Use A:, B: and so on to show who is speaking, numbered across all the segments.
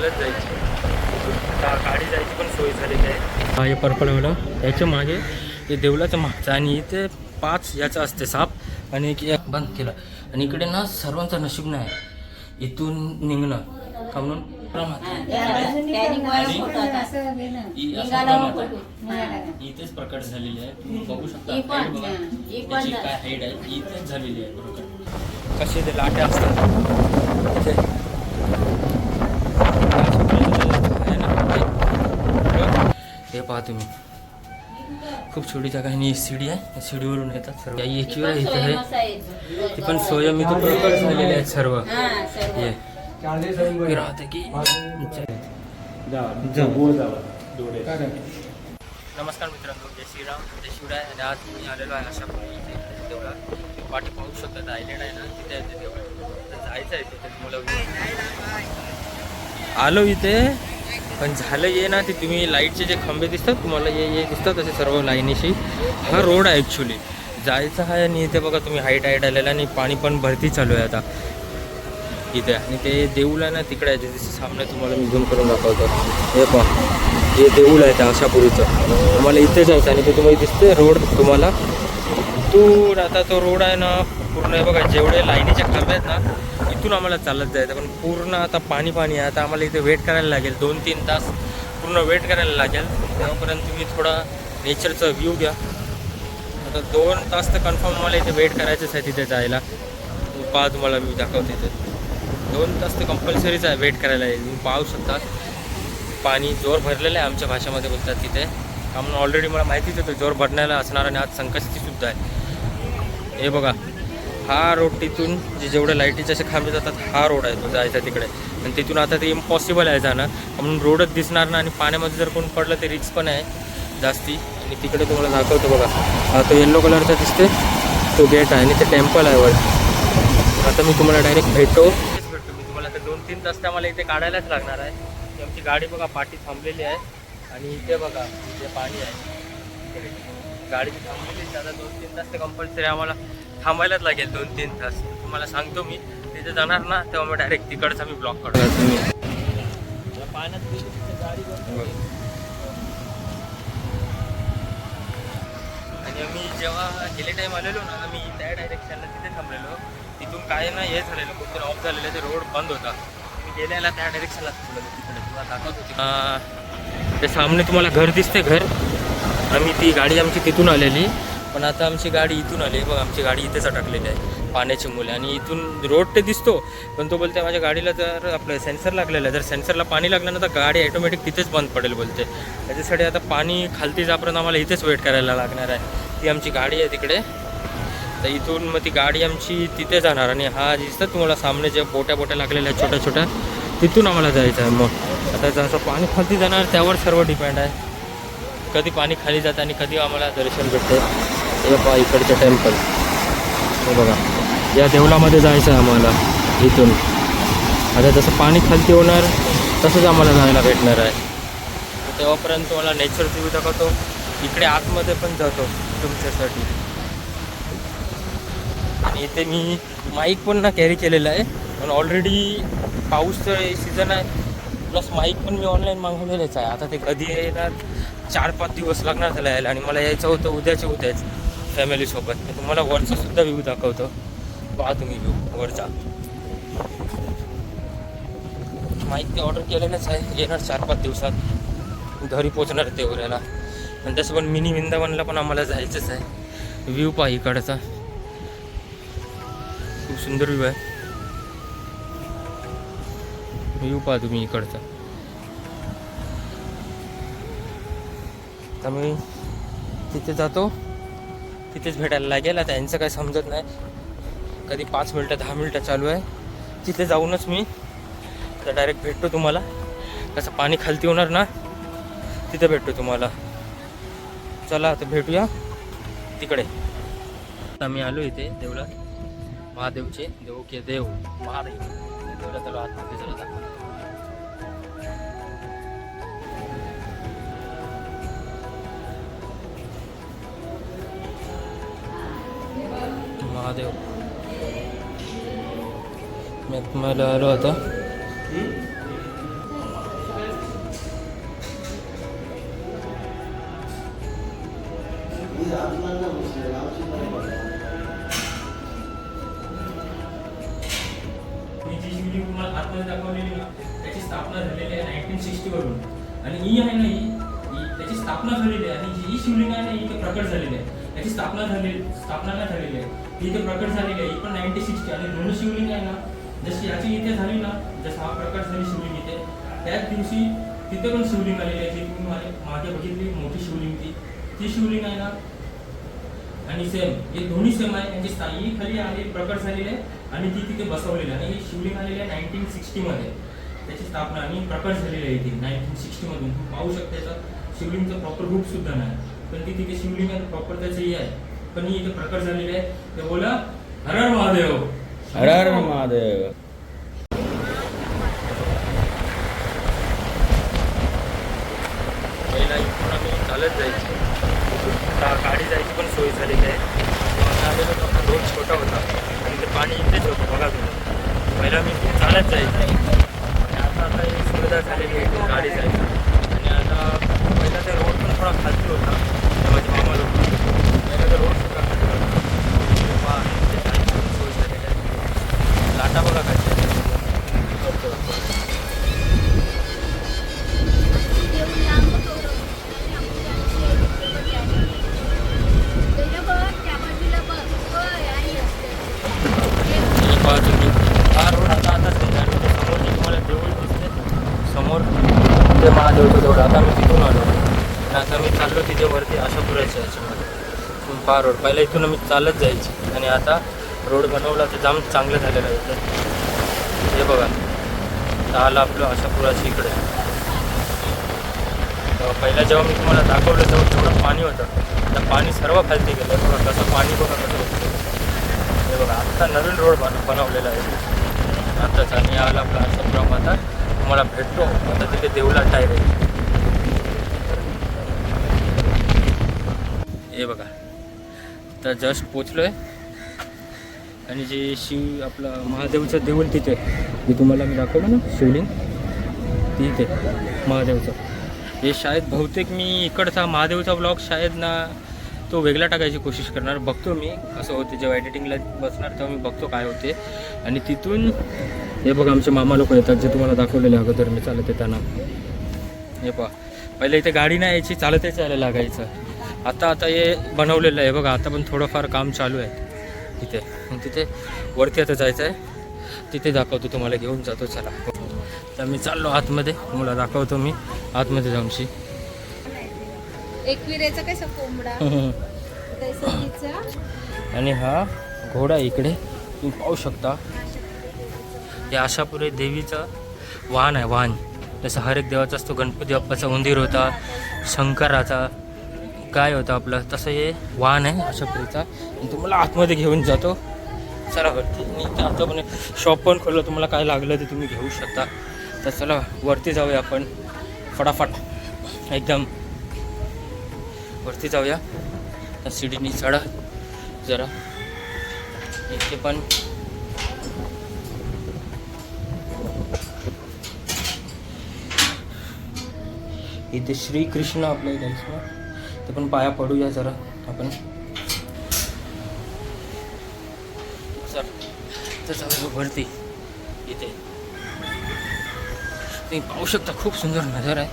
A: चालत जायची. गाडी जायची पण सोय झालेली आहे. हा हे पर्पलवाला याच्या मागे हे देवलाचं मागचं आणि इथे पाच याचं असते साप आणि बंद केलं. आणि इकडे ना सर्वांचं नशीब नाही. इथून निघणं. का म्हणून. इथेच प्रकट झालेली आहे. तुम्ही बघू शकता. काय हाईट आहे ही इथेच झालेली आहे प्रकट कसे ते लाट्या असतात. हे पहा तुम्ही खूप छोटी जागा आहे आणि ही सीडी आहे. या सीडीवरून येतात सर्व. एकीवर आहे इथे आहे. ती पण सोय मी तो प्रकट झालेले आहेत सर्व. हे राहते की नमस्कार मित्रांनो. जय श्रीराम. जय शिवराय. आणि आज मी आलेलो आहे अशा इथे देवळा पाठी पाहू शकतात आयलँड आहे ना. तिथे आहे ते देवळा तर जायचं आहे तिथे. तुम्हाला आलो इथे. पण झालं ये ना ते तुम्ही लाईटचे जे खंबे दिसतात तुम्हाला ये ये दिसतात तसे सर्व लाईनीशी. हा रोड आहे ॲक्च्युली जायचं आहे आणि इथे बघा तुम्ही हाईट हाईट आलेला आणि पाणी पण भरती चालू आहे आता. इथे. आणि ते देऊळ आहे ना तिकडे आहे जसं सामने तुम्हाला मी झूम करून दाखवतो. हे पण हे देऊळ आहे त्या आशापुरीचं तुम्हाला इथे जायचं आणि ते तुम्हाला दिसते रोड तुम्हाला. तू आता तो रोड आहे ना पूर्ण बघा जेवढे लाईनीचे खांबे आहेत ना इथून आम्हाला चालत जायचं पण पूर्ण आता पाणी पाणी आहे. आता आम्हाला इथे वेट करायला लागेल. दोन तीन तास पूर्ण वेट करायला लागेल. तेव्हापर्यंत तुम्ही थोडा नेचरचा व्ह्यू घ्या. आता दोन तास तर कन्फर्म मला इथे वेट करायचंच आहे तिथे जायला. पहा तुम्हाला मी दाखवते इथे. दोन तास तर कंपल्सरीच आहे वेट करायला. तुम्ही पाहू शकता. पाणी जोर भरलेलं आहे आमच्या भाषेमध्ये बोलतात तिथे. कारण ऑलरेडी मला माहितीच होतं जोर भरण्याला असणार आणि आज संकष्टी सुद्धा आहे. हे बघा. हा रोड तिथून जे जेवढे लाईटीचे असे खांबे जातात हा रोड आहे तो जायचा तिकडे. आणि तिथून आता ते इम्पॉसिबल आहे जाणं. म्हणून रोडच दिसणार ना आणि पाण्यामध्ये जर कोण पडलं ते रिक्स पण आहे जास्ती. आणि तिकडे तुम्हाला दाखवतो बघा. हा तो येल्लो कलरचा दिसते तो गेट आहे आणि ते टेम्पल आहे वर आता मी तुम्हाला डायरेक्ट भेटतो. भेटतो मी तुम्हाला आता दोन तीन तास आम्हाला इथे काढायलाच लागणार आहे. आमची गाडी बघा पाठी थांबलेली आहे. आणि इथे बघा इथे पाणी आहे. गाडीची गाडी थांबलेली आता दोन तीन तास ते कंपल्सरी आम्हाला. थांबायलाच लागेल दोन तीन तास. तुम्हाला सांगतो मी. तिथे जाणार ना तेव्हा मग डायरेक्ट तिकडचा मी ब्लॉक करतो. तुम्ही गाडी आणि आम्ही जेव्हा गेले टाईम आलेलो ना आम्ही त्या डायरेक्शनला तिथे थांबलेलो. तिथून काय ना हे झालेलं कुठून ऑफ झालेलं ते रोड बंद होता. मी गेल्याला त्या डायरेक्शनला तिकडे तुला दाखवतो. तिकडे. ते सामने तुम्हाला घर दिसते घर. आम्ही ती गाडी आमची तिथून आलेली. पण आता आमची गाडी इथून आली. बघ आमची गाडी इथेच अटकलेली आहे पाण्याची मुले. आणि इथून रोड ते दिसतो पण तो बोलते माझ्या गाडीला जर आपलं सेन्सर लागलेलं आहे जर सेन्सरला पाणी लागलं ना तर गाडी ॲटोमॅटिक तिथेच बंद पडेल बोलते त्याच्यासाठी आता पाणी खालती जापर्यंत आम्हाला इथेच वेट करायला लागणार आहे. ती आमची गाडी आहे तिकडे. तर इथून मग ती गाडी आमची तिथे जाणार. आणि हा दिसतं तुम्हाला सामने जे बोट्या बोट्या लागलेल्या आहेत छोट्या छोट्या तिथून आम्हाला जायचं आहे मग. आता जसं पाणी खालती जाणार त्यावर सर्व डिपेंड आहे. कधी पाणी खाली जातं आणि कधी आम्हाला दर्शन भेटते. हे पहा इकडचं टेम्पल हे बघा. या देवळामध्ये जायचं आहे आम्हाला इथून. आता जसं पाणी खालती होणार तसंच आम्हाला जायला भेटणार आहे. तेव्हापर्यंत तुम्हाला नेचर व्ह्यू दाखवतो. इकडे आतमध्ये पण जातो तुमच्यासाठी. आणि इथे मी माईक पण ना कॅरी केलेलं आहे. पण ऑलरेडी पाऊसचं सीझन आहे. प्लस माईक पण मी ऑनलाईन मागवलेलंच आहे. आता ते कधी येणार? चार पाच दिवस लागणार त्याला यायला. आणि मला यायचं होतं उद्याच्या उद्याच. फॅमिलीसोबत मी तुम्हाला वरचा सुद्धा व्ह्यू दाखवतो. पहा तुम्ही व्ह्यू वरचा. माहिती ऑर्डर केलेलंच आहे. येणार चार पाच दिवसात. घरी पोचणार ते उऱ्याला. आणि तसं पण मिनी वृंदावनला पण आम्हाला जायचंच आहे. व्ह्यू पहा इकडचा. खूप सुंदर व्ह्यू आहे. व्ह्यू पहा तुम्ही इकडचा. तर मी तिथे जातो. तिथेच भेटायला लागेल. आता यांचं काही समजत नाही. कधी पाच मिनटं दहा मिनटं चालू आहे. तिथे जाऊनच मी तर डायरेक्ट भेटतो तुम्हाला. कसं पाणी खालती होणार ना तिथे भेटतो तुम्हाला. चला आता भेटूया. तिकडे. आता मी आलो इथे देवला महादेवचे देव के देव. महादेव. देवला चला आतमध्ये चला देव. मी तुम्हाला आलो आता.
B: त्याची स्थापना झालेली आहे आणि ही आहे त्याची स्थापना झालेली आहे आणि ही शिवलिंग आहे ना ही प्रकट झालेली आहे. त्याची स्थापना झालेली स्थापना नाही झालेली आहे. ती तर प्रकट झालेली आहे ही पण नाईन्टी सिक्स्टी आणि दोन्ही शिवलिंग आहे ना जशी याची इथे झाली ना जसं हा प्रकट झाली शिवलिंग इथे त्याच दिवशी तिथे पण शिवलिंग आलेली आहे. जी तुम्ही मागे मागे बघितली मोठी शिवलिंग ती. ती शिवलिंग आहे ना आणि सेम हे दोन्ही सेम आहे. त्यांची स्थायी खाली आली प्रकट झालेली आहे. आणि ती तिथे बसवलेली आहे. आणि ही शिवलिंग आलेली आहे नाईन्टीन सिक्स्टीमध्ये त्याची स्थापना आणि प्रकट झालेली आहे ती नाईन्टीन सिक्स्टीमधून पाहू शकता तर शिवलिंगचं प्रॉपर रूप सुद्धा नाही. पण ती तिथे शिवलिंग आहे प्रॉपर त्याचं हे आहे. पण ही इथे प्रकट झालेली आहे ते बोला हर हर महादेव.
A: हर हर महादेव चालत जायची. गाडी जायची पण सोय झालेली आहे. आलेलो रोड छोटा होता. आणि ते पाणी इथेच होतं बघा तुम्ही. पहिला मी चालत जायचं. आणि आता आता ही सुविधा झालेली आहे गाडी जायची. आणि आता पहिला ते रोड पण थोडा खालती होता. ते माझे मामा लोक. पहिला रोड सुद्धा लाटा बघा कशा हा रोड आता आताच समोर तुम्हाला देऊळ दिसते समोर ते महादेवचं देऊळ आता मी तिथून आलो. आता मी चाललो तिथे वरती आशापुराच्या याच्यामध्ये. तुम्ही पार रोड. पहिला इथून मी चालत जायची. आणि आता रोड बनवला तर जाम चांगलं झालेलं आहे. इथं हे बघा. आता आलं आपलं आशापुराशी इकडे. पहिला जेव्हा मी तुम्हाला दाखवलं तेव्हा थोडं पाणी होतं. त्या पाणी सर्व खालती गेलं. बघा कसं पाणी बघा कसं होतं. हे बघा आत्ता नवीन रोड बन बनवलेला आहे. आत्ताच आणि आला आपला आशापुरा माता. तुम्हाला भेटतो. आता तिथे देऊला टायर आहे हे बघा. आता जस्ट पोचलो आहे आणि जे शिव आपलं महादेवचं देऊळ तिथे जे तुम्हाला मी दाखवलं ना शिवलिंग तिथे महादेवचं. हे शाळेत बहुतेक मी इकडचा महादेवचा ब्लॉग शाळेत ना तो वेगळा टाकायची कोशिश करणार. बघतो मी कसं होते जेव्हा एडिटिंगला बसणार तेव्हा मी बघतो काय होते. आणि तिथून हे बघा आमचे मामा लोक येतात जे तुम्हाला दाखवलेले अगोदर मी चालत येताना. हे पहा पहिले इथे गाडी नाही यायची चालतच यायला लागायचं. आता आता हे बनवलेलं आहे. बघा आता पण थोडंफार काम चालू आहे. तिथे तिथे वरती आता जायचं आहे. तिथे दाखवतो तुम्हाला घेऊन जातो चला. तर मी चाललो आतमध्ये. तुम्हाला दाखवतो मी. आतमध्ये जाऊनशी
C: एकविरेचा कसा कोंबडा? तसं तिचं
A: आणि हा घोडा इकडे. तुम्ही पाहू शकता. हे आशापुरे देवीचं वाहन आहे वाहन. जसं हर एक देवाचा असतो गणपती बाप्पाचा उंदीर होता शंकराचा. काय होतं आपलं? तसं हे वाहन आहे आशापुरीचा. आणि तुम्हाला आतमध्ये घेऊन जातो. चला वरती मी आता पण शॉप पण खोललं. तुम्हाला काय लागलं ते तुम्ही घेऊ शकता. तर चला वरती जाऊया आपण. फटाफट. एकदम. वरती जाऊया. त्या शिडीनी चढा जरा. इथे पण. इथे श्रीकृष्ण आपल्या इथे ते पण पाया पडूया जरा. आपण. सर वरती. इथे. तुम्ही पाहू शकता खूप सुंदर नजर आहे.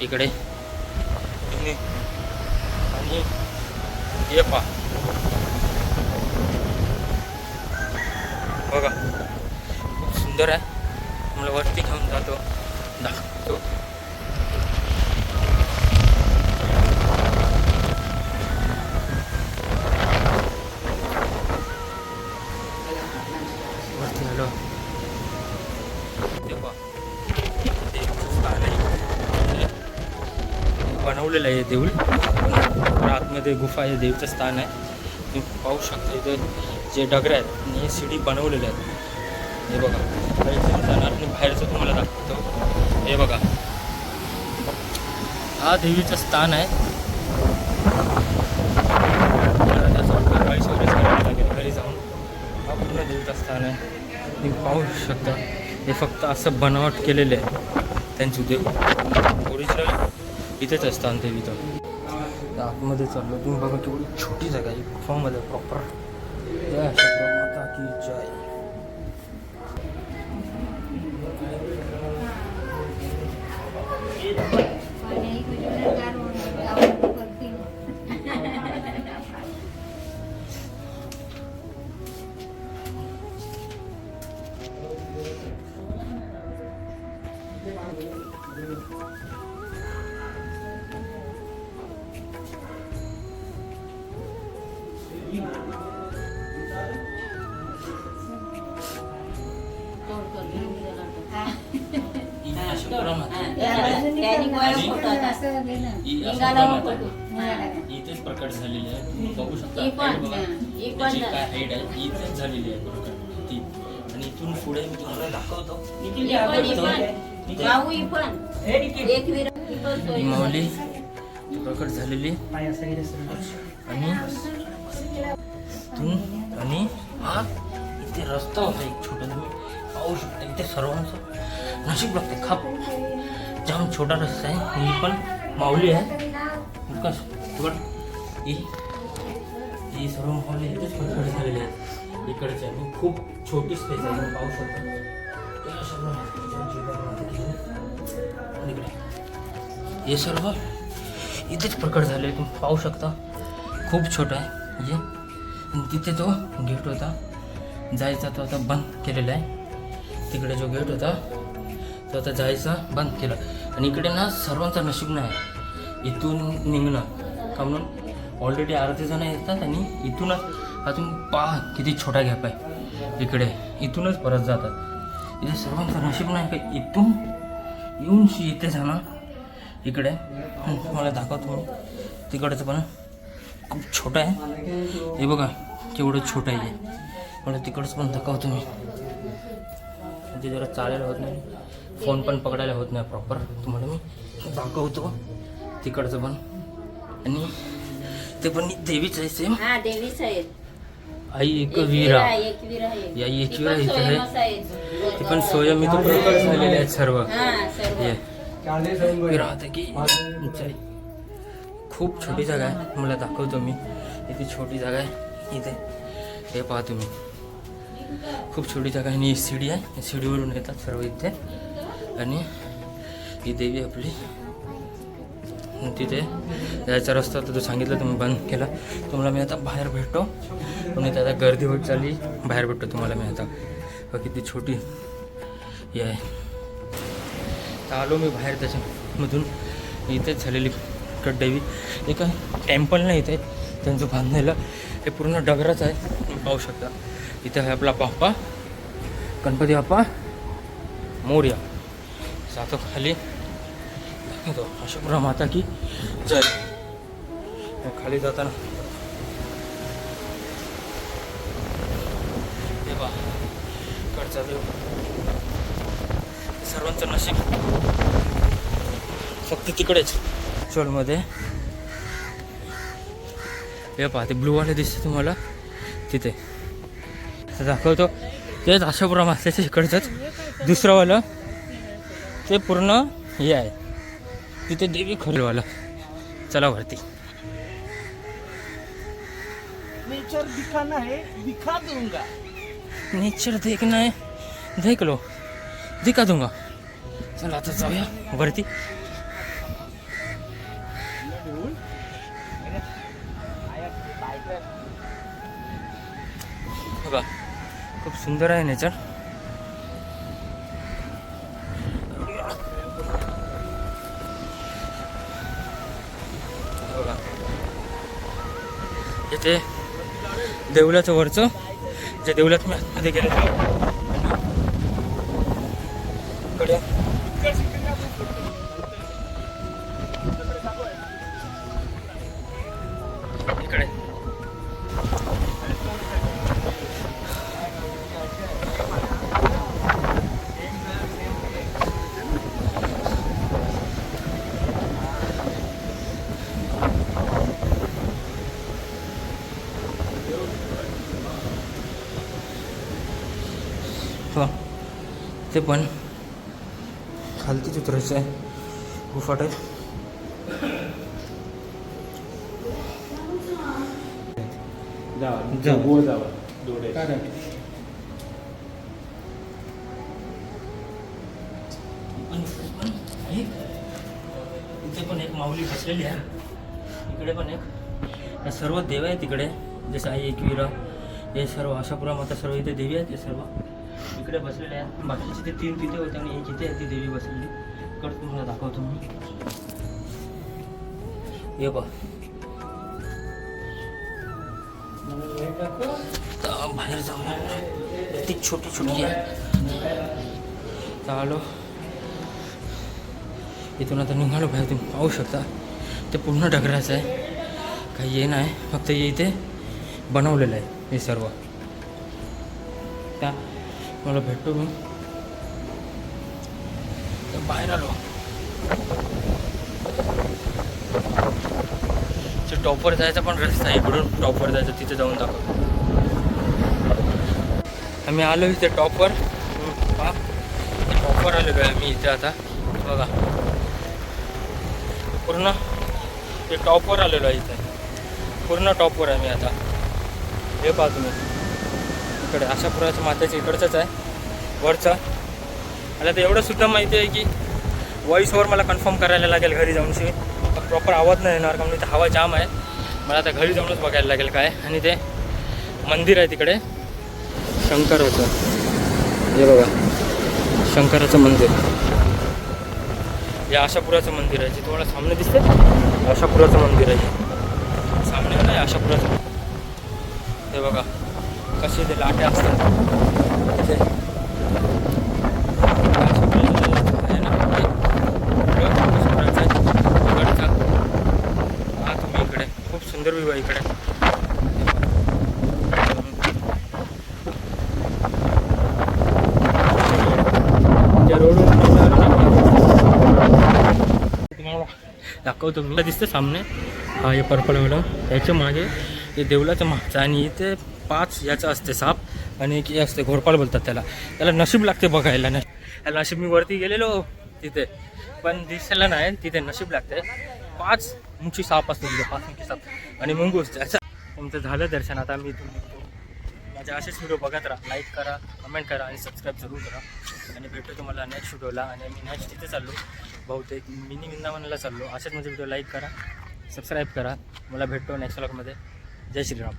A: इकडे. तुम्ही. आणि हे पा बघा. खूप सुंदर आहे. मला वरती घेऊन जातो. दाखवतो. आहे हे देऊळ. पण आतमध्ये गुफा हे देवीचं स्थान आहे. तुम्ही पाहू शकता इथे जे डगरे हे शिडी बनवलेले आहेत. हे बघा. बाहेरचं जाणार आणि बाहेरचं हे हा देवीचं स्थान हा पूर्ण स्थान आहे. तुम्ही शकता. हे फक्त असं बनावट केलेलं देव ओरिजिनल इथेच असतं ते तिथं आतमध्ये चाललो. तुम्ही बघा केवढी छोटी जागा आहे. गुफामध्ये प्रॉपर जय माता की जय. इथेच प्रकट झालेली आहे. बघू शकता काय हाईट आहे इथेच झालेली आहे प्रकट ती आणि इथून पुढे मी तुम्हाला दाखवतो माऊली प्रकट झालेली आणि इथून आणि हा इथे रस्ता एक छोटा तुम्ही पाहू शकता इथे नशीब लागते छोटा रस्ता आहे ही। पण सर्व माऊली इथेच प्रकट झालेली छोटी स्पेस आहे सर्व इथेच प्रकट झाले तुम्ही पाहू शकता खूप छोटा आहे तिथे तो गेट होता. जायचा तो आता बंद केलेला आहे. तिकडे जो गेट होता तो आता जायचा बंद केला. आणि इकडे ना सर्वांचा नशीब नाही. इथून निघणं. का म्हणून? ऑलरेडी अर्धे जण येतात आणि इथूनच अजून पहा किती छोटा गॅप आहे. इकडे. इथूनच परत जातात. इथे सर्वांचं नशीब नाही का? इथून येऊन इथे जाणं. इकडे. हं, तुम्हाला दाखवतो. मी तिकडचं पण. खूप छोटं आहे. हे बघा केवढं छोटं आहे. मला तिकडचं पण दाखवतो मी. ते जरा चालायला होत नाही. फोन पण पकडायला होत नाही प्रॉपर तुम्हाला मी दाखवतो. तिकडचं पण. आणि ते पण देवीच आहे सेम
C: हा देवीच आहेत
A: आई एक वीरा.
C: आहे, एक वीर आहे.
A: या एक
C: ती
A: वीरा
C: पण
A: इथं आहे. ते पण स्वयं इथं प्रकट झालेले आहेत सर्व.
C: हा सर्व.
A: मी राहते की? खूप छोटी जागा आहे. मला दाखवतो मी. इथे छोटी जागा आहे. इथे. हे पहा तुम्ही. खूप छोटी जागा आहे आणि शिडी आहे. शिडीवरून येतात सर्व इथे. आणि ही देवी आपली. तिथे जायचा रस्ता तर तो सांगितलं तुम्ही बंद केला. तुम्हाला मी आता बाहेर भेटतो. पण इथे आता गर्दी होत चालली. बाहेर भेटतो तुम्हाला मी आता. किती छोटी हे आहे. तर आलो मी बाहेर त्याच्यामधून इथेच झालेली देवी. एक टेम्पल नाही इथे. त्यांचं बांधलेलं. हे पूर्ण डगरच आहे. तुम्ही पाहू शकता. इथे आहे आपला बाप्पा गणपती बाप्पा मोर्या. जातो खाली. दाखवतो. अशोकरा माता की जय. खाली जाताना. देवा कडचा देव सर्वांचं नशीब. फक्त तिकडेच. चोलमध्ये हे पहा ते ब्लूवाले दिसते तुम्हाला. तिथे. दाखवतो. तेच आशापुरा मास्याच्या इकडचंच. दुसरंवालं ते पूर्ण हे आहे. तिथे देवी खरीवालं. चला वरती.
D: नेचर दिखाना है दिखा दूंगा.
A: नेचर देखना है. देख लो. दिखा दूंगा. चला आता जाऊया. वरती. बघा. खूप सुंदर आहे नेचर बघा. इथे देवलाचं वरचं जे देवलात मी आतमध्ये गेलो ते पण. खालतीच उतरायचं आहे. गुफाट आहे. इथे पण एक. माऊली बसलेली आहे. इकडे पण एक. या सर्व देव आहे तिकडे जसं आई एकवीर हे सर्व आशापुरा माता सर्व इथे देवी आहेत ते सर्व. इकडे बसलेले आहेत. बाकीचे ते तीन तिथे होते आणि एक इथे आहे ती देवी बसलेली. इकडे तुम्हाला दाखवतो मी. ये बा बाहेर जाऊया ती छोटी छोटी आहे चालो. इथून आता निघालो बाहेर तुम्ही पाहू शकता. ते पूर्ण डगराचं आहे. काही हे नाही फक्त हे इथे बनवलेलं आहे हे सर्व. त्या मला भेटतो मी तर बाहेर आलो. ते टॉपवर जायचा पण रस्ता आहे इकडून टॉपवर जायचं तिथे जाऊन दाखव. आम्ही आलो इथे टॉपवर. टॉपवर आलेलो आहे मी इथे आता. बघा. पूर्ण ते टॉपवर आलेलो आहे इथे. पूर्ण टॉपवर आहे मी आता. हे पाहतो तुम्ही. इकडे आशापुराच्या मात्याच्या इकडचंच आहे वरचं. आणि आता एवढं सुद्धा माहिती आहे की व्हॉईसवर मला कन्फर्म करायला लागेल घरी जाऊनशी प्रॉपर आवाज नाही येणार कारण इथे हवा जाम आहे. मला आता घरी जाऊनच बघायला लागेल काय. आणि ते मंदिर आहे तिकडे. शंकराचं. हे बघा. शंकराचं मंदिर. हे आशापुराचं मंदिर आहे. जे तुम्हाला सामने दिसते आशापुराचं मंदिर आहे. सामने नाही आशापुराचं. हे बघा. कसे ते लाटे असतात. ते तुम्ही इकडे खूप सुंदर विवाह इकडे. दाखवतो मला दिसतं सामने. हा हे पर्पल मॅडम त्याच्यामागे हे देवलाचं मागचं आणि इथे पाच याचं असते साप आणि एक असते घोरपाल बोलतात त्याला. त्याला नशीब लागते बघायला. न नशीब मी वरती गेलेलो तिथे. पण दिसायला नाही तिथे नशीब लागते. पाच मुठी साप असतो तिथे पाच मुठी साप. आणि मुंगूस त्याचं तुमचं झालं दर्शन. आता मी इथून निघतो माझे असेच व्हिडिओ बघत राहा. लाईक करा कमेंट करा आणि सबस्क्राईब जरूर करा. आणि भेटतो तुम्हाला नेक्स्ट व्हिडिओला आणि मी नेक्स्ट तिथे चाललो. बहुतेक मिनी वृंदावनला चाललो. असेच माझे व्हिडिओ लाईक करा सबस्क्राईब करा. मला भेटतो नेक्स्ट व्लॉगमध्ये जय श्रीराम.